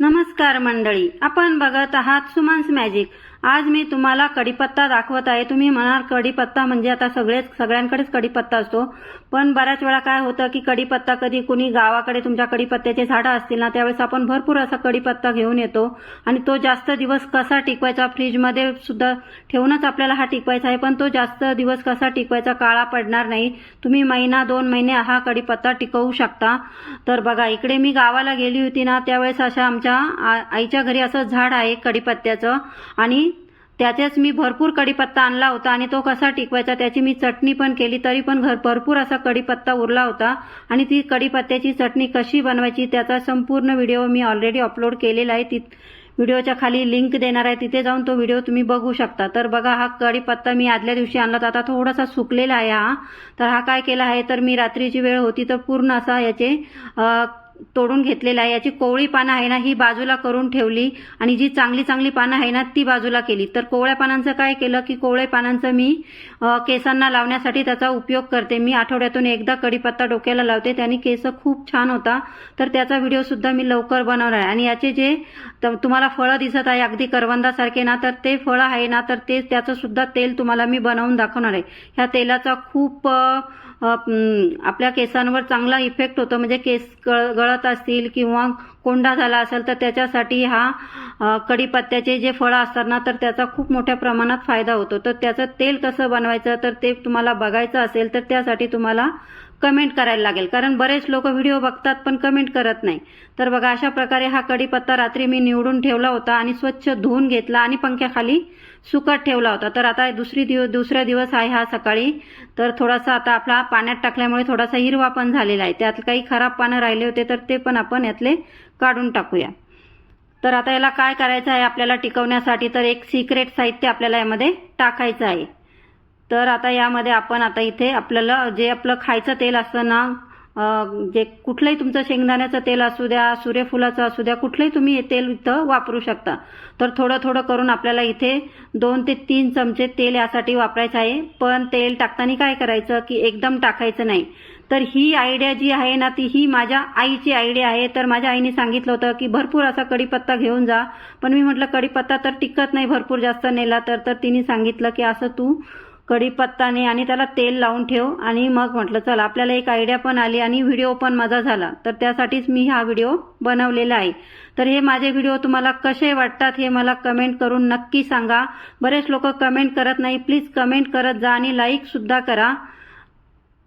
नमस्कार मंडळी आपण बघत आहात सुमन्स मॅजिक. आज मी तुम्हाला कढीपत्ता दाखवत आहे. तुम्ही म्हणाल कढीपत्ता म्हणजे आता सगळेच सगळ्यांकडेच कढीपत्ता असतो. पण बऱ्याच वेळा काय होतं की कढीपत्ता कधी कुणी गावाकडे तुमच्या कढीपत्त्याचे झाडं असतील ना त्यावेळेस आपण भरपूर असा कढीपत्ता घेऊन येतो. आणि तो जास्त दिवस कसा टिकवायचा? फ्रीजमध्ये सुद्धा ठेवूनच आपल्याला हा टिकवायचा आहे. पण तो जास्त दिवस कसा टिकवायचा काळा पडणार नाही. तुम्ही महिना दोन महिने हा कढीपत्ता टिकवू शकता. तर बघा इकडे मी गावाला गेली होती ना त्यावेळेस अशा आमच्या आईच्या घरी असं झाड आहे कढीपत्त्याचं. आणि त्याच्याच मी भरपूर कढीपत्ता आणला होता आणि तो कसा टिकवायचा त्याची मी चटणी पण केली तरी पण घर भरपूर असा कढीपत्ता उरला होता. आणि ती कढीपत्त्याची चटणी कशी बनवायची त्याचा संपूर्ण व्हिडिओ मी ऑलरेडी अपलोड केलेला आहे. ती व्हिडिओच्या खाली लिंक देणार आहे. तिथे जाऊन तो व्हिडिओ तुम्ही बघू शकता. तर बघा हा कढीपत्ता मी आदल्या दिवशी आणला तर आता थोडासा सुकलेला आहे हा. तर हा काय केला आहे तर मी रात्रीची वेळ होती तर पूर्ण असा याचे तोडून घेतलेला आहे. याची कोवळी पानं आहे ना ही बाजूला करून ठेवली आणि जी चांगली चांगली पानं आहे ना ती बाजूला केली. तर कोवळ्या पानांचं काय केलं की कोवळ्या पानांचं मी केसांना लावण्यासाठी त्याचा उपयोग करते. मी आठवड्यातून एकदा कढीपत्ता डोक्याला लावते. त्याने केस खूप छान होता. तर त्याचा व्हिडिओ सुद्धा मी लवकर बनवणार आहे. आणि याचे जे त- तुम्हाला फळं दिसत आहे अगदी करवंदासारखे ना तर ते फळं आहे ना तर ते त्याचं सुद्धा तेल तुम्हाला मी बनवून दाखवणार आहे. ह्या तेलाचा खूप आपल्या केसांवर चांगला इफेक्ट होतो. म्हणजे केस गळ गळत असतील किंवा कोंडा झाला असेल तर त्याच्यासाठी हा कढीपत्त्याचे जे फळं असतात ना तर त्याचा खूप मोठ्या प्रमाणात फायदा होतो. तर त्याचं तेल कसं बनवायचं तर ते तुम्हाला बघायचं असेल तर त्यासाठी तुम्हाला कमेंट करायला लागेल. कारण बरेच लोक व्हिडिओ बघतात पण कमेंट करत नाही. तर बघा अशा प्रकारे हा कढीपत्ता रात्री मी निवडून ठेवला होता आणि स्वच्छ धुवून घेतला आणि पंख्याखाली सुकत ठेवला होता. तर आता दुसरी दिवस दुसरा दिवस आहे हा सकाळी. तर थोडासा आता आपला पाण्यात टाकल्यामुळे थोडासा हिरवा पण झालेला आहे. त्यात काही खराब पानं राहिले होते तर ते पण आपण यातले काढून टाकूया. तर आता याला काय करायचं आहे आपल्याला टिकवण्यासाठी? तर एक सिक्रेट साहित्य आपल्याला यामध्ये टाकायचं आहे. तर आता यामध्ये आपण आता इथे आपल्याला जे आपलं खायचं तेल असतं ना जे कुठलंही तुमचं शेंगदाण्याचं तेल असू द्या सूर्यफुलाचं असू द्या कुठलंही तुम्ही हे तेल इथं वापरू शकता. तर थोडं थोडं करून आपल्याला इथे दोन ते तीन चमचे तेल यासाठी वापरायचं आहे. पण तेल टाकताना काय करायचं की एकदम टाकायचं नाही. तर ही आयडिया जी आहे ना ती ही माझ्या आईची आयडिया आहे. तर माझ्या आईने सांगितलं होतं की भरपूर असा कढीपत्ता घेऊन जा. पण मी म्हटलं कढीपत्ता तर टिकत नाही भरपूर जास्त नेला तर. तर तिने सांगितलं की असं तू कढीपत्ताने आणि त्याला तेल लावून ठेव आणि मग म्हटलं चला आपल्याला एक आयडिया पण आली आणि व्हिडिओ पण माझा झाला. तर त्यासाठीच मी हा व्हिडिओ बनवलेला आहे. तर हे माझे व्हिडिओ तुम्हाला कसे वाटतात हे मला कमेंट करून नक्की सांगा. बरेच लोक कमेंट करत नाही. प्लीज कमेंट करत जा आणि लाईक सुद्धा करा.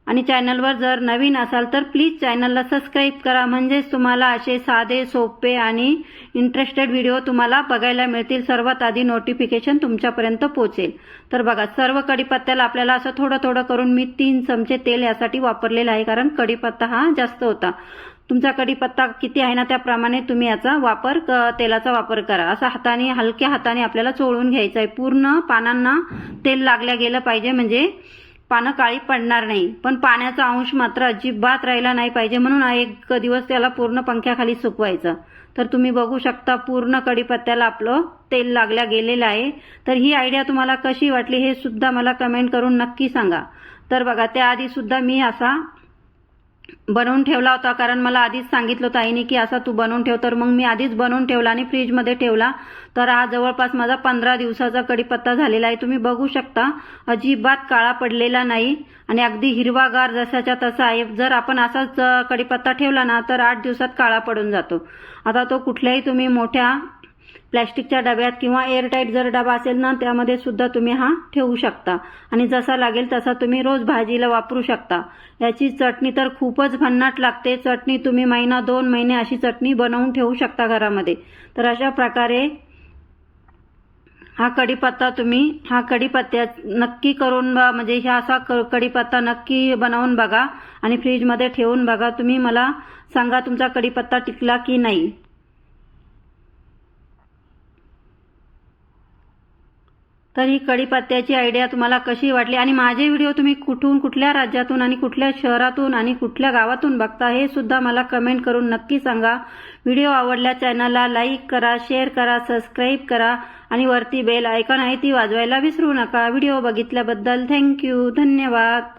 आणि चॅनलवर जर नवीन असाल तर प्लीज चॅनलला सबस्क्राईब करा. म्हणजेच तुम्हाला असे साधे सोपे आणि इंटरेस्टेड व्हिडिओ तुम्हाला बघायला मिळतील. सर्वात आधी नोटिफिकेशन तुमच्यापर्यंत पोहोचेल. तर बघा सर्व कढीपत्त्याला आपल्याला असं थोडं थोडं करून मी तीन चमचे तेल यासाठी वापरलेलं आहे कारण कढीपत्ता हा जास्त होता. तुमचा कढीपत्ता किती आहे ना त्याप्रमाणे तुम्ही याचा वापर क- तेलाचा वापर करा. असा हाताने हलक्या हाताने आपल्याला चोळून घ्यायचं आहे पूर्ण पानांना तेल लागल्या गेलं पाहिजे. म्हणजे पानं काळी पडणार नाही. पण पाण्याचा अंश मात्र अजिबात राहिला नाही पाहिजे म्हणून एक दिवस त्याला पूर्ण पंख्याखाली सुकवायचं. तर तुम्ही बघू शकता पूर्ण कढीपत्त्याला आपलं तेल लागल्या गेलेलं आहे. तर ही आयडिया तुम्हाला कशी वाटली हे सुद्धा मला कमेंट करून नक्की सांगा. तर बघा त्याआधी सुद्धा मी असा बनवून ठेवला होता. कारण मला आधीच सांगितलं होतं आईने की असा तू बनवून ठेव. तर मग मी आधीच बनवून ठेवला आणि फ्रीजमध्ये ठेवला. तर हा जवळपास माझा पंधरा दिवसाचा कढीपत्ता झालेला आहे. तुम्ही बघू शकता अजिबात काळा पडलेला नाही आणि अगदी हिरवागार जसाच्या तसा आहे. जर आपण असाच कडीपत्ता कढीपत्ता ठेवला ना तर आठ दिवसात काळा पडून जातो. आता तो कुठल्याही तुम्ही मोठ्या प्लॅस्टिकच्या डब्यात किंवा एअरटाईट जर डबा असेल ना त्यामध्ये सुद्धा तुम्ही हा ठेवू शकता. आणि जसा लागेल तसा तुम्ही रोज भाजीला वापरू शकता. याची चटणी तर खूपच भन्नाट लागते. चटणी तुम्ही महिना दोन महिने अशी चटणी बनवून ठेवू शकता घरामध्ये. तर अशा प्रकारे हा कढीपत्ता तुम्ही हा कढीपत्त्या नक्की करून म्हणजे ह्या असा क- कढीपत्ता नक्की बनवून बघा आणि फ्रीजमध्ये ठेवून बघा. तुम्ही मला सांगा तुमचा कढीपत्ता टिकला की नाही. तर ही कढीपत्त्याची आयडिया तुम्हाला कशी वाटली? आणि माझे व्हिडिओ तुम्ही कुठून कुठल्या राज्यातून आणि कुठल्या शहरातून आणि कुठल्या गावातून बघता हे सुद्धा मला कमेंट करून नक्की सांगा. व्हिडिओ आवडल्या चॅनलला लाईक करा शेअर करा सबस्क्राईब करा आणि वरती बेल आयकॉन आहे ती वाजवायला विसरू नका. व्हिडिओ बघितल्याबद्दल थँक्यू धन्यवाद.